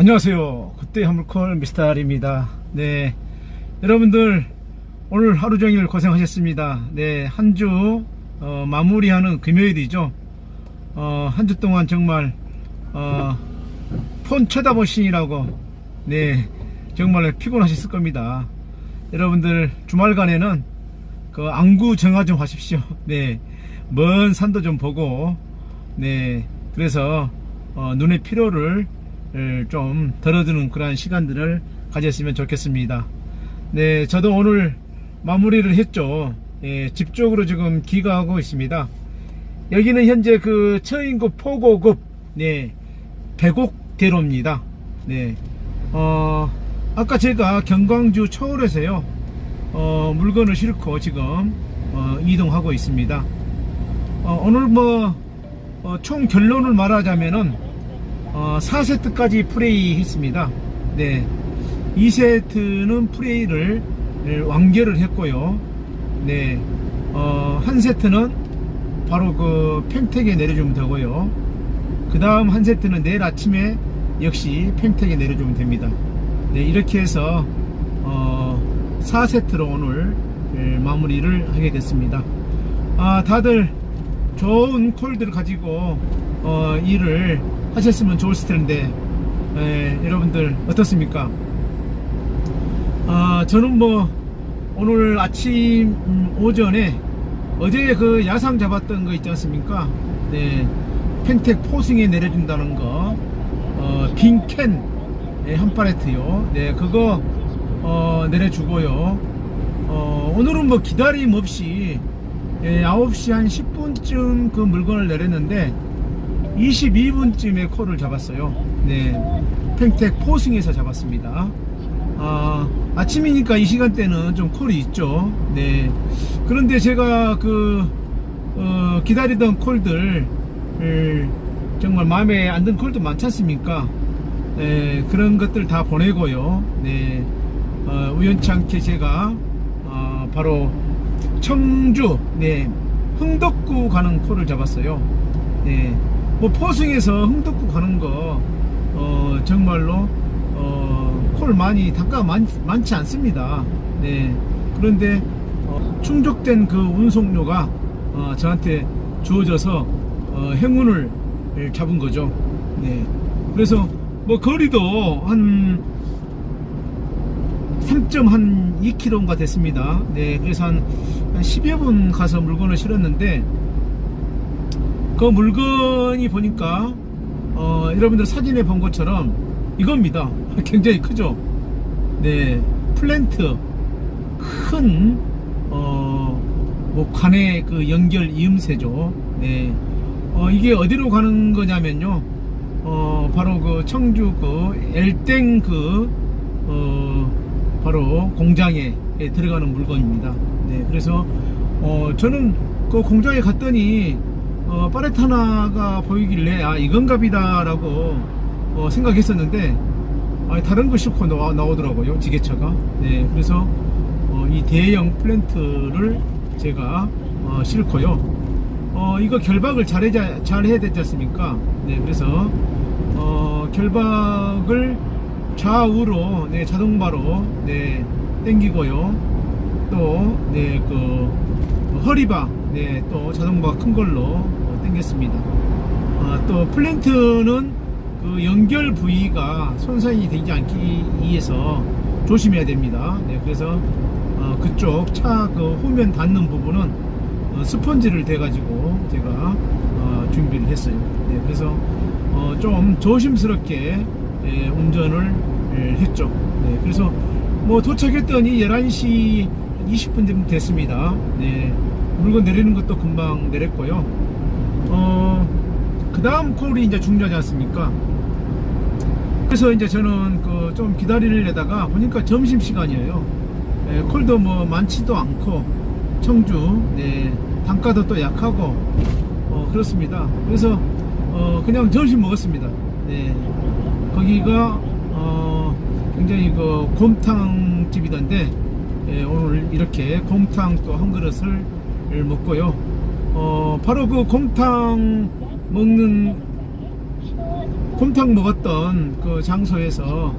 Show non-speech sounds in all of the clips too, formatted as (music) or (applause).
안녕하세요. 그때 화물콜 미스터입니다. 네. 여러분들, 오늘 하루 종일 고생하셨습니다. 네. 한 주, 어, 마무리하는 금요일이죠. 어, 한 주 동안 정말, 어, 폰 쳐다보시느라고, 네. 정말 피곤하셨을 겁니다. 여러분들, 주말간에는 그 안구 정화 좀 하십시오. (laughs) 네. 먼 산도 좀 보고, 네. 그래서, 어, 눈의 피로를 을 좀 덜어주는 그러한 시간들을 가졌으면 좋겠습니다. 네, 저도 오늘 마무리를 했죠. 예, 집 쪽으로 지금 귀가하고 있습니다. 여기는 현재 그 처인구 포고급 네 배곡대로입니다. 네, 어 아까 제가 경광주 초월에서요 어, 물건을 싣고 지금 어, 이동하고 있습니다. 어, 오늘 뭐 어, 총 결론을 말하자면은 어, 4세트까지 플레이 했습니다. 네. 2세트는 플레이를 완결을 했고요. 네. 어, 한 세트는 바로 그 팽택에 내려주면 되고요. 그 다음 한 세트는 내일 아침에 역시 팽택에 내려주면 됩니다. 네. 이렇게 해서, 어, 4세트로 오늘 예, 마무리를 하게 됐습니다. 아, 다들 좋은 콜들을 가지고 어, 일을 하셨으면 좋을 텐데 에, 여러분들 어떻습니까? 아, 저는 뭐 오늘 아침 음, 오전에 어제 그 야상 잡았던 거 있지 않습니까? 네, 펜텍 포승에 내려준다는 거, 어, 빈캔 네, 한 팔레트요. 네, 그거 어, 내려주고요. 어, 오늘은 뭐 기다림 없이 예, 9시 한 10 분쯤 그 물건을 내렸는데 22분쯤에 콜을 잡았어요. 네. 팽텍 포승에서 잡았습니다. 아, 아침이니까 이 시간대는 좀 콜이 있죠. 네. 그런데 제가 그, 어, 기다리던 콜들, 을 정말 마음에 안 든 콜도 많지 않습니까? 네, 그런 것들 다 보내고요. 네. 어, 우연치 않게 제가, 어, 바로 청주, 네. 흥덕구 가는 콜을 잡았어요. 네. 뭐 포승에서 흥덕구 가는 거 어, 정말로 어, 콜 많이 단가 많, 많지 않습니다. 네. 그런데 어, 충족된 그 운송료가 어, 저한테 주어져서 어, 행운을 잡은 거죠. 네. 그래서 뭐 거리도 한 3.2km가 됐습니다. 네. 그래서 한, 한 10여 분 가서 물건을 실었는데 그 물건이 보니까 어, 여러분들 사진에 본 것처럼 이겁니다. (laughs) 굉장히 크죠. 네, 플랜트 큰 어, 뭐 관의 그 연결 이음새죠. 네, 어, 이게 어디로 가는 거냐면요. 어, 바로 그 청주 그 엘땡 그 어, 바로 공장에 들어가는 물건입니다. 네, 그래서 어, 저는 그 공장에 갔더니 어, 파레트 하나가 보이길래 아 이건갑이다 라고 어, 생각했었는데 아, 다른 거 싣고 나와, 나오더라고요 지게차가. 네 그래서 어, 이 대형 플랜트를 제가 어, 싣고요. 어, 이거 결박을 잘, 해야, 잘 해야 되지 않습니까? 네 그래서 어, 결박을 좌우로 네, 자동바로 네, 당기고요 또 네 그 허리바 네, 또 자동바 큰 걸로 어, 당겼습니다. 아, 또 플랜트는 그 연결 부위가 손상이 되지 않기 위해서 조심해야 됩니다. 네, 그래서 어, 그쪽 차 그 후면 닿는 부분은 어, 스펀지를 대가지고 제가 어, 준비를 했어요. 네, 그래서 어, 좀 조심스럽게 예, 운전을 예, 했죠. 네, 그래서 뭐 도착했더니 11시 20분 됐습니다. 네, 물건 내리는 것도 금방 내렸고요. 어, 그 다음 콜이 이제 중요하지 않습니까? 그래서 이제 저는 그 좀 기다리려다가 보니까 점심시간이에요. 예, 콜도 뭐 많지도 않고, 청주, 네, 단가도 또 약하고, 어, 그렇습니다. 그래서, 어, 그냥 점심 먹었습니다. 네, 거기가, 어, 굉장히 그 곰탕 집이던데, 예, 오늘 이렇게 곰탕 또 한 그릇을 먹고요. 어, 바로 그 곰탕 먹는 곰탕 먹었던 그 장소에서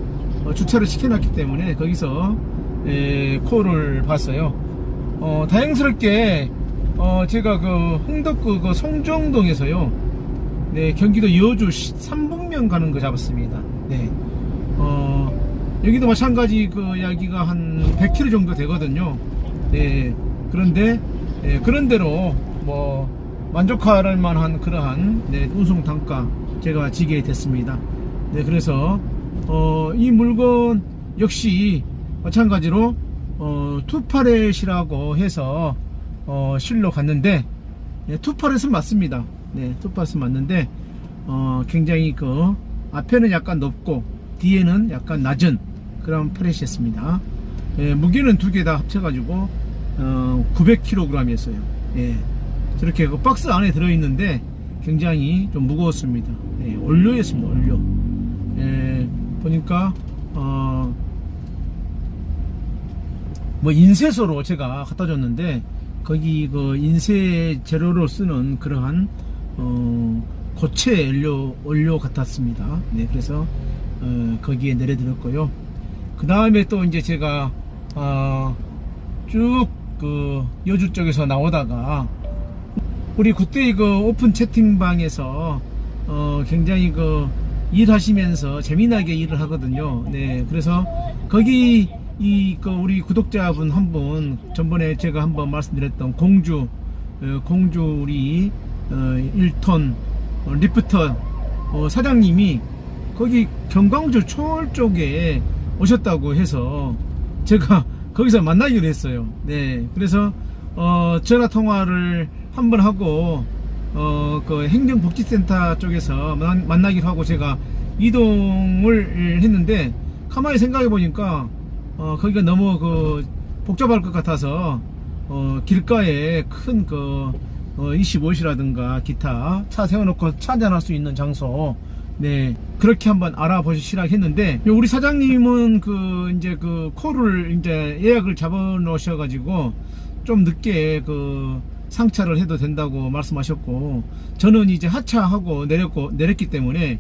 어, 주차를 시켜놨기 때문에 거기서 에, 코를 봤어요. 어, 다행스럽게 어, 제가 그 홍덕구 그 송정동에서요. 네, 경기도 여주 시- 삼북면 가는 거 잡았습니다. 네. 어, 여기도 마찬가지 그 여기가 한 100km 정도 되거든요. 네. 그런데 예, 그런 대로 뭐 만족할 만한 그러한 네, 운송 단가 제가 지게 됐습니다. 네, 그래서 어, 이 물건 역시 마찬가지로 어, 투파렛이라고 해서 어, 실로 갔는데 네, 투파렛은 맞습니다. 네, 투파렛은 맞는데 어, 굉장히 그 앞에는 약간 높고 뒤에는 약간 낮은 그런 파렛이었습니다. 예, 무게는 두 개 다 합쳐가지고 어, 900kg이었어요. 예, 저렇게 그 박스 안에 들어있는데 굉장히 좀 무거웠습니다. 예, 원료였습니다. 원료. 예, 보니까 어, 뭐 인쇄소로 제가 갖다 줬는데 거기 그 인쇄 재료로 쓰는 그러한 어, 고체 원료 원료 같았습니다. 네, 그래서 어, 거기에 내려드렸고요. 그 다음에 또 이제 제가 어, 쭉그 여주 쪽에서 나오다가 우리 그때 그 오픈 채팅방에서 어 굉장히 그 일하시면서 재미나게 일을 하거든요. 네, 그래서 거기 이 그 우리 구독자분 한 분 전번에 제가 한번 말씀드렸던 공주 어, 공주 우리 어, 1톤 어, 리프터 어, 사장님이 거기 경광주 초월 쪽에 오셨다고 해서 제가 (laughs) 거기서 만나기로 했어요. 네. 그래서 어, 전화 통화를 한번 하고 어, 그 행정복지센터 쪽에서 만- 만나기로 하고 제가 이동을 했는데 가만히 생각해 보니까 어, 거기가 너무 그 복잡할 것 같아서 어, 길가에 큰그 어, 25시라든가 기타 차 세워놓고 차 한잔할 수 있는 장소 네 그렇게 한번 알아보시라 했는데 우리 사장님은 그 이제 그 콜을 이제 예약을 잡아 놓으셔 가지고 좀 늦게 그 상차를 해도 된다고 말씀하셨고 저는 이제 하차하고 내렸고 내렸기 때문에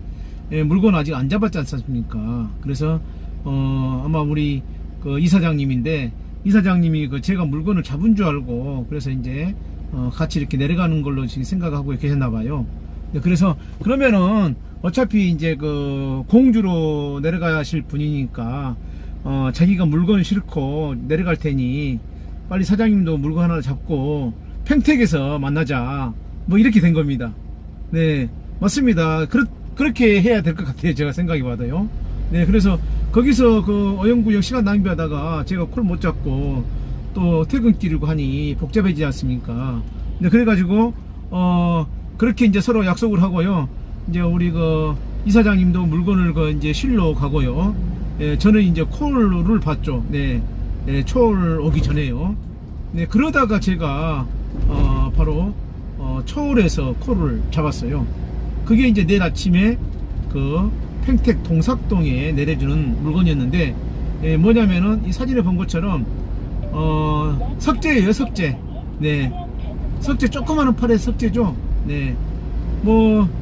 예, 물건 아직 안 잡았지 않습니까? 그래서 어 아마 우리 그 이사장님인데 이사장님이 그 제가 물건을 잡은 줄 알고 그래서 이제 어 같이 이렇게 내려가는 걸로 지금 생각하고 계셨나 봐요. 네, 그래서 그러면은 어차피 이제 그 공주로 내려가실 분이니까 어 자기가 물건 싣고 내려갈 테니 빨리 사장님도 물건 하나 잡고 평택에서 만나자 뭐 이렇게 된 겁니다. 네 맞습니다. 그렇, 그렇게 해야 될 것 같아요. 제가 생각이 받아요. 네 그래서 거기서 그 어영구역 시간 낭비하다가 제가 콜 못 잡고 또 퇴근길이고 하니 복잡해지지 않습니까? 네 그래가지고 어 그렇게 이제 서로 약속을 하고요. 이제 우리 그 이사장님도 물건을 그 이제 실로 가고요. 예, 저는 이제 콜을 봤죠. 네, 네, 초월 오기 전에요. 네, 그러다가 제가 어, 바로 어, 초월에서 콜을 잡았어요. 그게 이제 내일 아침에 그 평택 동삭동에 내려주는 물건이었는데 예, 뭐냐면은 이 사진에 본 것처럼 어, 석재예요, 석재. 네, 석재 조그마한 팔의 석재죠. 네, 뭐.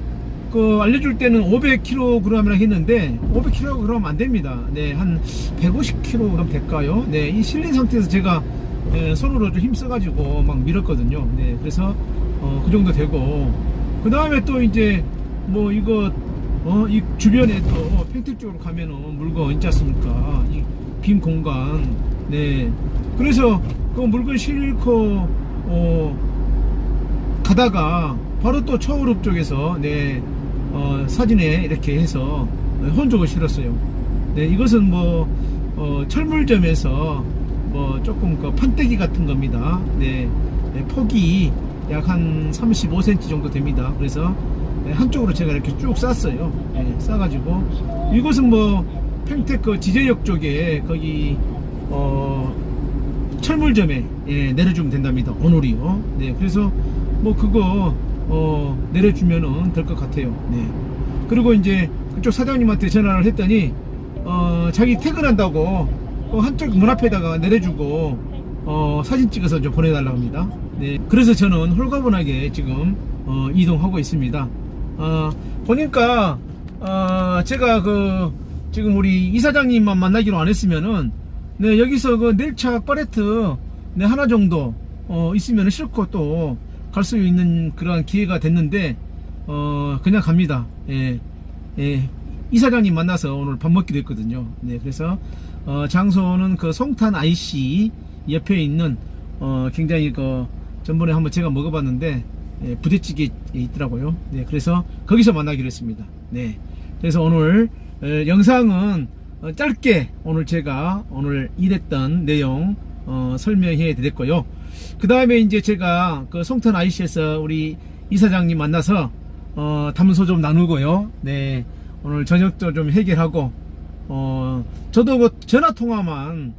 그 알려줄 때는 500kg이라 했는데 500kg 안 됩니다. 네, 한 150kg 될까요? 네, 이 실린 상태에서 제가 예, 손으로 좀 힘써가지고 막 밀었거든요. 네, 그래서 어, 그 정도 되고 그 다음에 또 이제 뭐 이거 어, 이 주변에 또 평택 쪽으로 가면은 물건 있지 않습니까? 이 빈 공간. 네, 그래서 그 물건 싣고 어, 가다가 바로 또 초우룹 쪽에서 네 어, 사진에 이렇게 해서 혼족을 실었어요. 네 이것은 뭐 어, 철물점에서 뭐 조금 그 판때기 같은 겁니다. 네, 네, 폭이 약 한 35cm 정도 됩니다. 그래서 네, 한쪽으로 제가 이렇게 쭉 쌌어요. 네, 싸가지고 이곳은 뭐그 지제역 쪽에 거기 어 철물점에 예, 내려주면 된답니다. 오늘이요. 네, 그래서 뭐 그거 어, 내려주면은 될것 같아요. 네. 그리고 이제 그쪽 사장님한테 전화를 했더니 어, 자기 퇴근한다고 그 한쪽 문 앞에다가 내려주고 어, 사진 찍어서 좀 보내달라고 합니다. 네. 그래서 저는 홀가분하게 지금 어, 이동하고 있습니다. 어, 보니까 어, 제가 그, 지금 우리 이사장님만 만나기로 안 했으면은, 네, 여기서 그 넬차 파레트, 네, 하나 정도, 어, 있으면 실고 또 갈 수 있는 그러한 기회가 됐는데, 어, 그냥 갑니다. 예, 예. 이사장님 만나서 오늘 밥 먹기로 했거든요. 네, 그래서, 어, 장소는 그 송탄 IC 옆에 있는, 어, 굉장히 그, 전번에 한번 제가 먹어봤는데, 예, 부대찌개 있더라고요. 네, 그래서 거기서 만나기로 했습니다. 네, 그래서 오늘 어, 영상은 어, 짧게 오늘 제가 오늘 일했던 내용 어, 설명해 드렸고요. 그 다음에 이제 제가 그 송탄 IC에서 우리 이사장님 만나서 어, 담소 좀 나누고요. 네, 오늘 저녁도 좀 해결하고 어, 저도 그 전화 통화만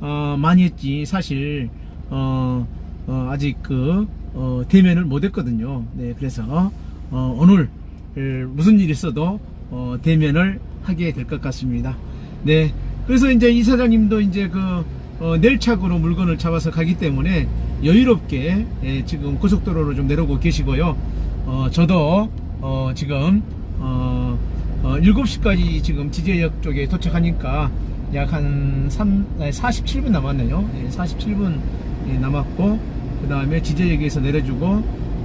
어, 많이 했지 사실 어, 어, 아직 그 어, 대면을 못 했거든요. 네, 그래서 어, 오늘 에, 무슨 일이 있어도 어, 대면을 하게 될 것 같습니다. 네, 그래서 이제 이 사장님도 이제 그 어, 내일착으로 물건을 잡아서 가기 때문에 여유롭게 예, 지금 고속도로로 좀 내려오고 계시고요. 어, 저도 어, 지금 어, 어, 7시까지 지금 지제역 쪽에 도착하니까 약 한 47분 남았네요. 예, 47분 예, 남았고 그 다음에 지제역에서 내려주고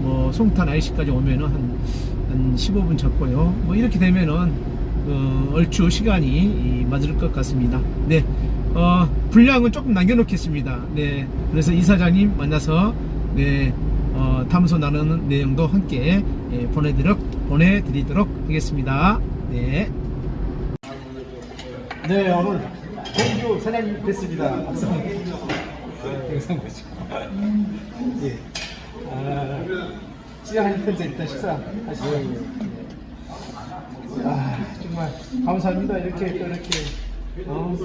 뭐 송탄 IC까지 오면은 한, 한 15분 잡고요. 뭐 이렇게 되면은 어, 얼추 시간이 이, 맞을 것 같습니다. 네, 어, 분량은 조금 남겨놓겠습니다. 네, 그래서 이사장님 만나서 네, 어, 탐소 나누는 내용도 함께 예, 보내드리도록, 보내드리도록 하겠습니다. 네. 네, 오늘 공주 사장님 뵙습니다. 박수. 영상 보시고. 예. 아, 시작하니까 일단 식사하시죠. 아, 정말 감사합니다. 이렇게 또 이렇게 어,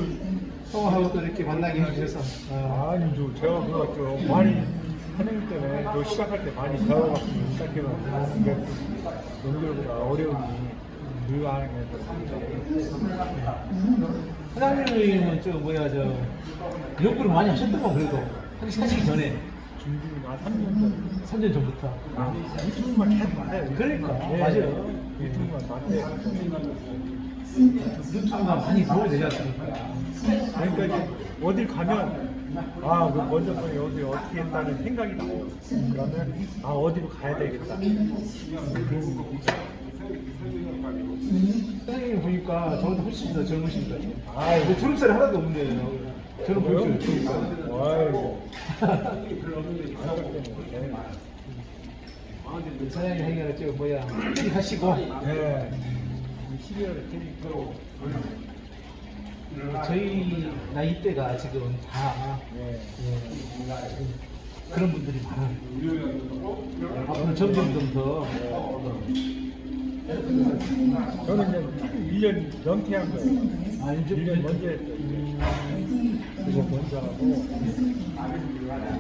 통화하고 또 이렇게 만나게 해주셔서. 아, 아니, 저 제가 그거 좀 많이 하는 때문에 저 시작할 때 많이 배워갖고 시작해가지고 이게 농들보다 어려움이 늘 하는 게 사장님은 저 뭐야 저 연구를 많이 하셨더만 그래도 하기 하시기 전에 준비는 한 3년 전 3년 전부터. 아, 유튜브만 계속 봐요. 그러니까, 예, 맞아요. 유튜브만. 유 튜브가 많이 도움이 되지 않습니까? 그러니까 이제 어딜 가면 아, 그 먼저 번에 여기 어떻게 했다는 생각이 나요. 그러면 아 어디로 가야 되겠다. 선생님 보니까 저보다 훨씬 더 젊으십니다. 지금. 아이, 근데 주름살이 하나도 없네요. 저는 주름살. 아이고. (laughs) 사장님 행위가 저 뭐야 일 하시고 네. 12월에 드리고 저희 나이 때가 지금 다 네. 예, 그런 분들이 많아요. 앞으로 점점 좀더 저는 이제 1년 연퇴한 거예요. 아, 이제 1년 먼저 했어요. 그거 먼저 하고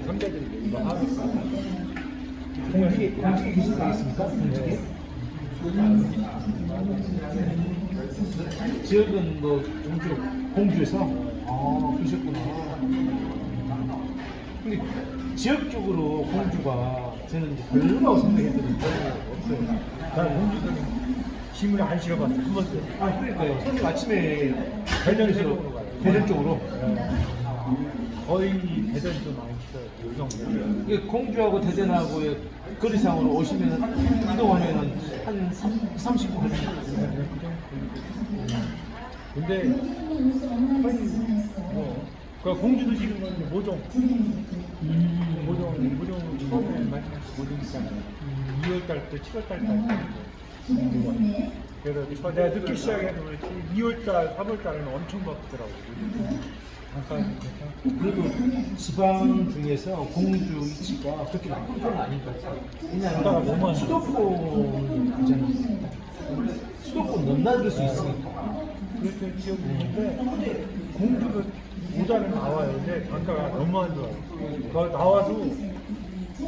선배들이 이거 하니까 공직에 공직에 계신 거 있습니까? 공직에? 지역은 뭐 공주 공주에서 아 그러셨구나. 근데 지역적으로 공주가 저는 이제 별로라고 생각했거든요. 없어요. 난 공주들은 짐을 안 실어봤어 한 번도. 아 그러니까요. 선생님 아침에 쪽으로 가요. 대전 쪽으로 거의 대전도 많이 실어요. 의성 이게 공주하고 대전하고의 거리상으로 오시면 이동하면은 한 30분 걸립니다. 근데 거의 뭐, 그 공주도 지금 이제 모종 모종 모종 처음에 모종 있잖아요. 2월달 때 7월달까지. 그래서 저 내가 늦게 시작해서 그렇지 2월달, 3월달에는 엄청 바쁘더라고요. 그래도 지방 중에서 공주 위치가 그렇게 나쁜 편은 아닌 것 같아요. 나라가 너무 왜냐하면 많아. 수도권이 있잖아요. 수도권 넘나들 수 있으니까. 그렇게 지역이 있는데 공주도 모자는 나와요. 근데 단가가 너무 안 좋아요. 그 나와도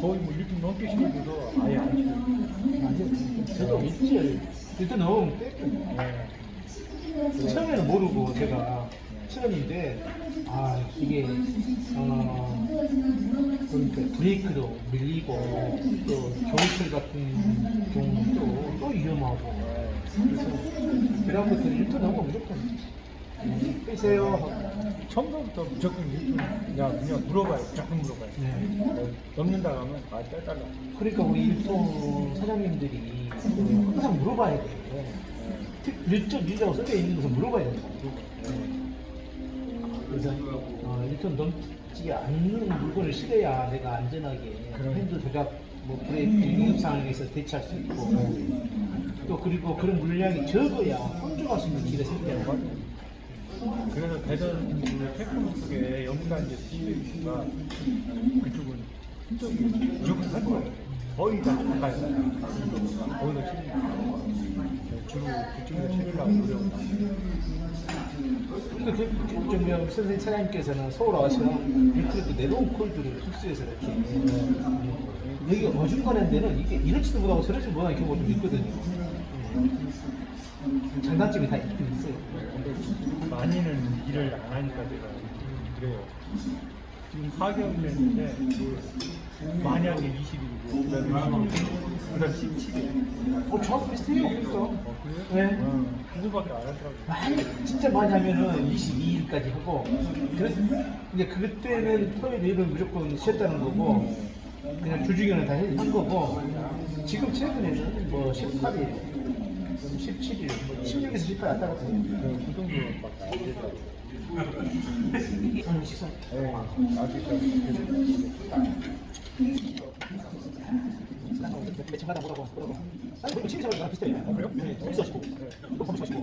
거의 뭐 1등 넘게 시는 데도 아예 안 치고. 저도 일주일 일단 넣으면 뺏겨. 네. 처음에는 모르고 제가 처음인데 아 이게 어 그러니까 브레이크도 밀리고 또 겨울철 같은 경우는 또, 또 위험하고 그래서 그다음부터 1톤 넘어 무조건 빼세요 처음부터 무조건 일품 그냥 그냥 물어봐요. 무조건 물어봐요. 네. 어, 넘는다 하면 아 떼달라. 그러니까 우리 일톤 사장님들이 그 항상 물어봐야 돼. 일점 미라고 써져 있는 것을 물어봐야 돼. 그래서 어, 일톤 넘지 않는 물건을 실어야 내가 안전하게 그럼. 핸들 조작, 뭐 브레이크 응급 상황에서 대처할 수 있고 또 그리고 그런 물량이 적어야 혼종할 수 있는 길에 생겨요. 그래서 대전 그 태풍 쪽에 연구단지 시가 그쪽은 흔적이 무조건 살 거예요. 거의 다 가까이 거기서 치 주로 그쪽에서 치려고 노력 을 근데 그 정명 선생님 차장님께서는 서울 와시면 밑으로 내려온 콜들을 흡수해서 이렇게 음, 여기 어중간한 데는 이게 이렇지도 못하고 저렇지도 못하는 경우가 좀 있거든요. 음. 장단점이 다 있긴 있어요. 많이는 일을 안 하니까 제가 그래요. 지금 4개월 됐는데 게 20일이고 그다음에 20일, 그다음 17일. 어, 저하고 비슷해요. 어, 그래요? 네. 어, 그거밖에 안 하더라고요. 많이, 진짜 많이 하면은 22일까지 하고, 그래, 이제 그때는 토요일, 일요일 무조건 쉬었다는 거고, 그냥 주중에는 다 한 거고, 지금 최근에는 뭐 18일, 17일, 뭐 16에서 18 왔다 갔다 해요. 그, 그 정도밖에 안 되더라고요. 음. 네. 아니, 뭐, 취미 생활. 어, 그래요? 네, 재밌어 하시고, 검색 하시고.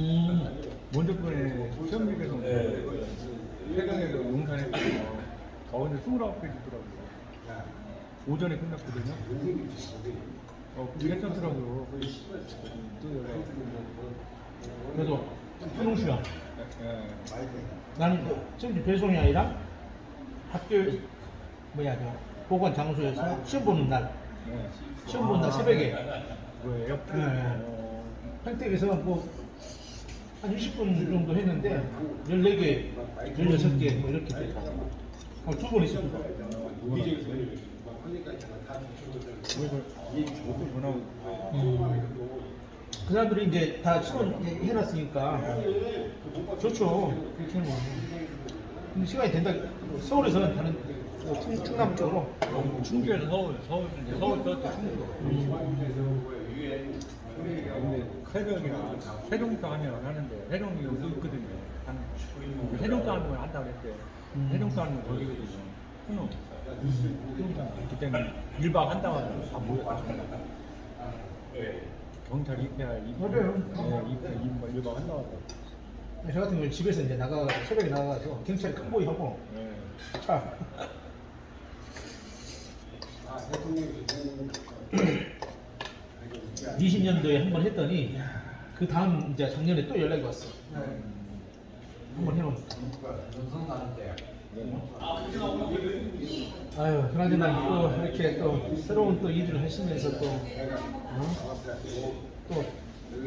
음, 먼저 번에 시험직에서 해강에서 용산에 어느 29개 주더라고요. 오전에 끝났거든요. 어, 괜찮더라고요. 또 연락. 그래도, 평시간 예. 나는 그 지금 배송이 아니라 학교 뭐야 그 보관 장소에서 시험 보는 날 네. 시험 보는 날 새벽에 뭐예요? 네. 어, 평택에서 뭐한 20분 정도 했는데 14개, 16개 뭐 이렇게 됐다. 어, 두번 있습니다. 전화고 그 사람들이 이제 다 신원 해놨으니까 좋죠. 그렇게 하면. 근데 시간이 된다. 서울에서는 다른 뭐 충, 충남 쪽으로 충주에서 서울, 서울, 이제 서울 서울 충주. 근데 새벽이나 세종도 하면 하는데 세종이 여기 있거든요. 한 세종도 하는 건 한다고 그랬대. 세종도 하는 건 거기거든요. 훈호. 그때는 1박 한다고 하면 다 모여가지고. 경찰 입회할 입 맞아요. 네, 입회 1박 한다고. 저 같은 경우는 집에서 이제 나가 새벽에 나가서 경찰 깜보이 하고 네. 차 20년도에 한 번 했더니 그 다음 이제 작년에 또 연락이 왔어. 한번 해놓은. 아유, 그나저나 또 이렇게 또 새로운 또 일을 하시면서 또, 어? 또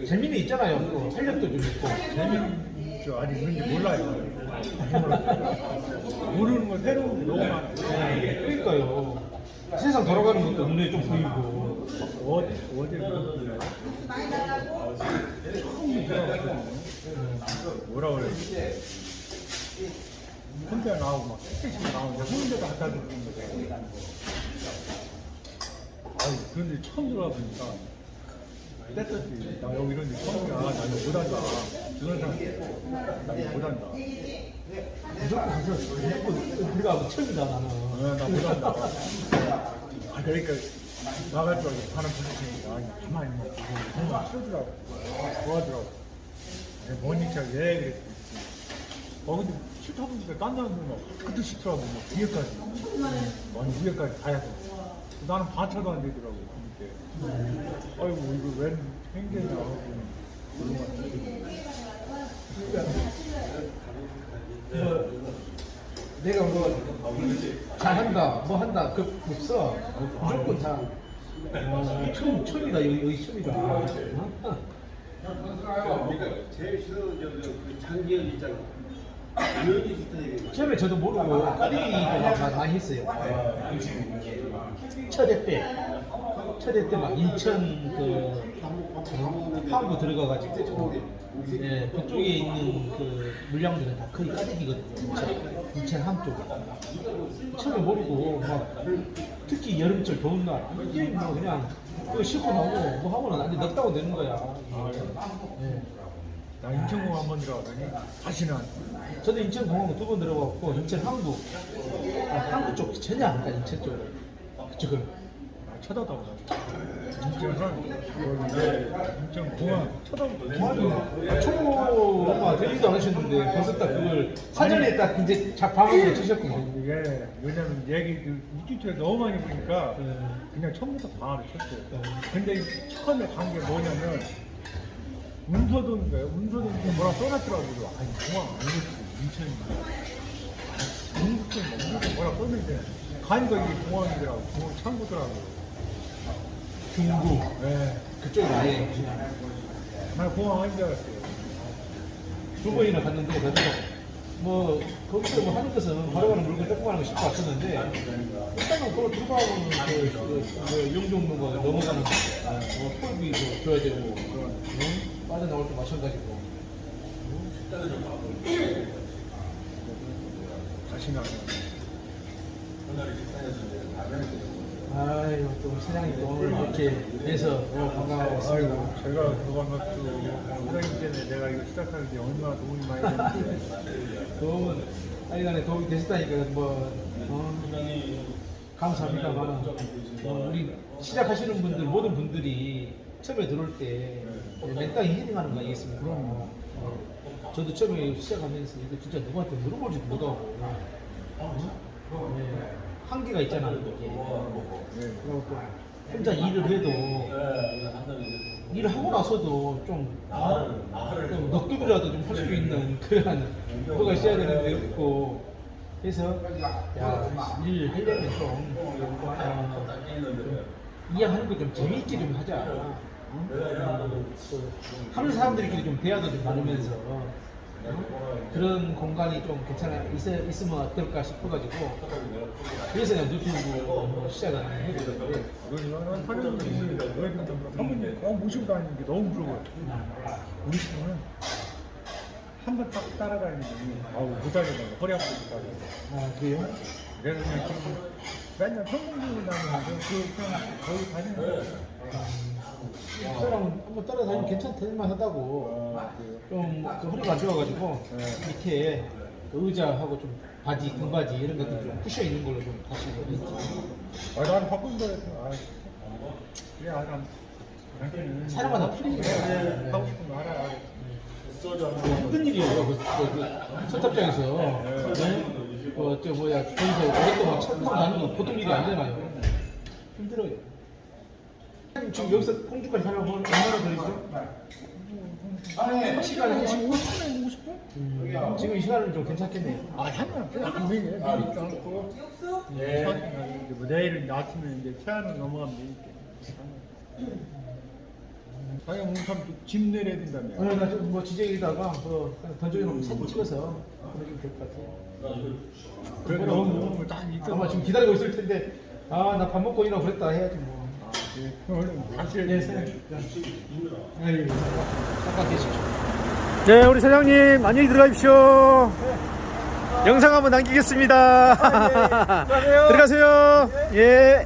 재미는 있잖아요. 또 활력도 좀 있고. 재밌죠. 아직 그런지 몰라요. (laughs) 모르는 건 새로운 게 너무 많아요. 네, 그러니까요. 세상 돌아가는 것도 눈에 좀 보이고. 어제 어제 그 처음 들어봤거든요. 뭐라 그래? 혼자 나오고 막 택시 나오는데 혼자도 갖다 주는 거죠. 아유 그런데 처음 들어보니까 뗐었지. 나 여기 이런 데 처음이야. 나는 못한다. 그런 사람 나 못한다. 무조건 가서 무조건 우리가 처음이다 나는. 어, 나 못한다. 아, 그러니까 나갈 줄 알고 바람 부딪히니까 아니, 가만히 뭐 정말 싫더라고. 좋아하더라고. 내 머니차 왜 그랬지? 어, 근데 싫다 보니까 딴 사람들은 막 그것도 싫더라고. 뭐 뒤에까지. 아니, 위에까지 가야 돼. 나는 반차도 안 되더라고. 그때. 아이고, 이거 웬 행계냐 하고. 그런 거 뭐, 내가 뭐 잘한다, 뭐 한다, 그 없어. 무조건 다. 어, 처음 처음이다 여기 여기 처음이다. 어? 그러니까 제일 싫어하는 저, 저, 그 장기현 있잖아. 처음에 저도 모르고 까리가 많이 했어요. 첫해 때. 첫해 때막 인천 그 파운드 들어가가지고 예, 그쪽에 있는 그 물량들은 다 거의 까대기거든요. 인천, 인천 한쪽에. 처음에 모르고 막 특히 여름철 더운 날 완전히 뭐 그냥 그거 싣고 나오고 뭐 하고는 완전 넉다고 되는 거야. 예. 나 인천공항 한번 들어가더니 다시는. 저도 인천 공항 두 번 들어갔고 인천 항구 아, 항구 쪽 전혀 안 가 인천 쪽으로 그쪽을 나안 가. 인천은 이제 인천공항 가. 아, 초보 엄마 되지도 않으셨는데 벌써 딱 그걸 사전에 딱 이제 작방으로 치셨거든요 이게 왜냐면 얘기 그 유튜브에 너무 많이 보니까 네. 그냥 처음부터 방아를 쳤어요. 근데 처음에 간 게 뭐냐면 운서동인가요? 운서동인가 뭐라 써놨더라고요. 아니 공항 아니겠지 인천인데. 뭐 뭐라 써있는데 가니까 이게 공항이더라고. 공항 창구더라고요. 중구 네. 그쪽으로 아예 나 공항 아닌 줄 알았어요. 두 번이나 갔는데 그래도 뭐 거기서 뭐 하는 것은 바로바로 물건 조그마한 거 싣고 왔었는데 일단은 그걸 들어가면 그, 그, 그 용종로가 넘어가는 뭐 폴비도 줘야 되고 응? 빠져나올 때 마찬가지고. 다시는 안 가. 아유 또 사장님 또 이렇게 해서 어, 반가웠습니다. 아이고 제가 그거 것도 사장님 때문에 내가 이거 시작하는 게 얼마나 도움이 많이 됐는지. (laughs) 도움은 하여간에 도움이 되셨다니까 뭐 어, 감사합니다만. 어, 우리 시작하시는 분들 모든 분들이 처음에 들어올 때 맨땅에 헤딩하는 거 아니겠습니까? 어, 저도 처음에 시작하면서 이거 진짜 누구한테 물어보지도 못하고 어? 네, 한계가 있잖아 이게 또 혼자 일을 해도 일을 하고 나서도 좀, 좀 넉급이라도 좀 할 수 있는 그런 뭐가 있어야 되는데 없고 그래서 야, 일 하려면 좀, 어, 좀 이해하는 거 좀 재미있게 좀 하자 응? 또 하는 사람들끼리 좀 대화도 좀 나누면서 그런 공간이 좀 괜찮아 있어, 있으면 어떨까 싶어가지고 그래서 그냥 유튜브 시작을 사장님이 너희들 사모님 꼭 모시고 다니는 게 너무 부러워요. 우리 집은 한번 딱 따라다니더니 아우 못하겠다 허리 못하겠다. 아 그래요? 그래서 그냥 맨날 평균적으로 다니면서 그 그냥 거기 다니는 거예요. 그 사람은 한번 따라다니면 괜찮다만 하다고 좀그 허리가 안 좋아가지고 밑에 그 의자하고 좀 바지 등바지 이런 것들 좀 부셔 있는 걸로 좀 다시 아 나는 바꾼다 해서 아 그래 아 난 당신은 사람마다 풀리죠. 네, 하고 싶은 거 알아. 힘든 일이에요. 그, 그, 그 선탑장에서 네? 어, 저 뭐야 거기서 오랫동안 차 타고 다니는 건 보통 일이 아니잖아요. 힘들어요. 지금 여기서 공주까지 가려면 얼마나 걸리죠? 한 시간에 한 15분? 50분? 음, 지금 이 시간은 좀 괜찮겠네요. 아, 하면 안 되게 미리 있고. 네. 뭐 내일은 아침에 이제 태안을 넘어가면 되니까. 자기가 오늘 참집 내려야 된다며. 오늘 나좀뭐 지정에다가 그 던져놓고 사진 찍어서 보내주면 될 것 같아요. 그래 너무 몸을 딱 아마 이끌어. 지금 기다리고 있을 텐데 아 나 밥 먹고 일하고 그랬다 해야지 뭐. 네, 우리 사장님 안녕히 들어가십시오. 영상 한번 남기겠습니다. (laughs) 들어가세요. 예.